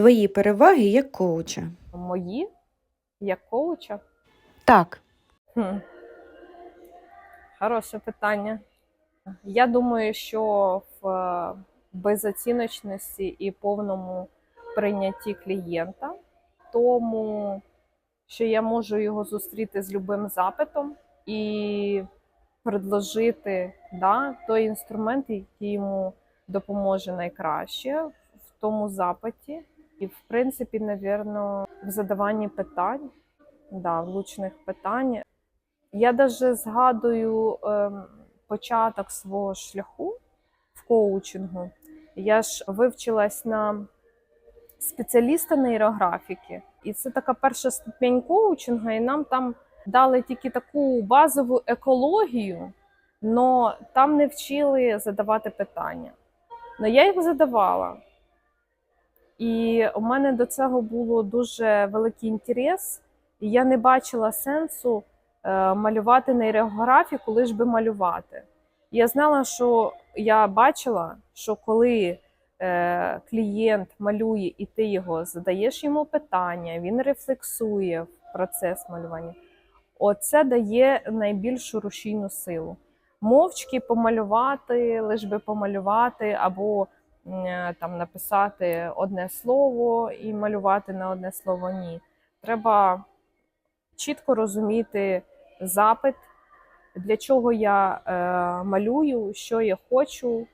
Твої переваги як коуча. Мої як коуча? Так. Хм. Хороше питання. Я думаю, що в е, безоціночності і повному прийнятті клієнта, тому що я можу його зустріти з любим запитом і предложити да, той інструмент, який йому допоможе найкраще в тому запиті. І, в принципі, навірно, в задаванні питань, да, влучних питань. Я даже згадую ем, початок свого шляху в коучингу. Я ж вивчилась на спеціаліста нейрографіки, і це така перша ступінь коучингу, і нам там дали тільки таку базову екологію, але там не вчили задавати питання. Але я їх задавала. І у мене до цього було дуже великий інтерес, і я не бачила сенсу е, малювати нейрографіку, лиш би малювати. Я знала, що я бачила, що коли е, клієнт малює, і ти його задаєш йому питання, він рефлексує в процес малювання. Оце дає найбільшу рушійну силу. Мовчки помалювати, лиш би помалювати, або там написати одне слово і малювати на одне слово ні. Треба чітко розуміти запит, для чого я е, малюю, що я хочу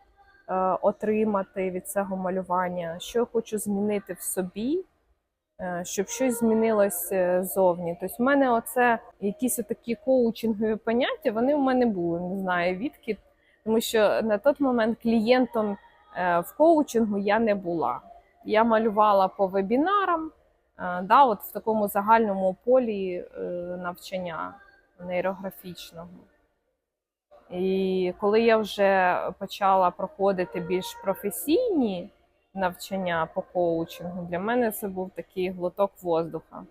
е, отримати від цього малювання, що я хочу змінити в собі, е, щоб щось змінилось е, зовні. Тобто, в мене оце якісь такі коучингові поняття, вони в мене були, не знаю відки, тому що на той момент клієнтом е, в коучингу я не була. Я малювала по вебінарам, е, да, от в такому загальному полі е, навчання нейрографічного. І коли я вже почала проходити більш професійні навчання по коучингу, для мене це був такий глоток воздуха.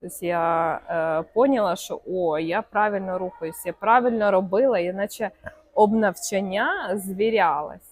Тобто я е, поняла, що о, я правильно рухаюся, я правильно робила, я наче об навчання звірялась.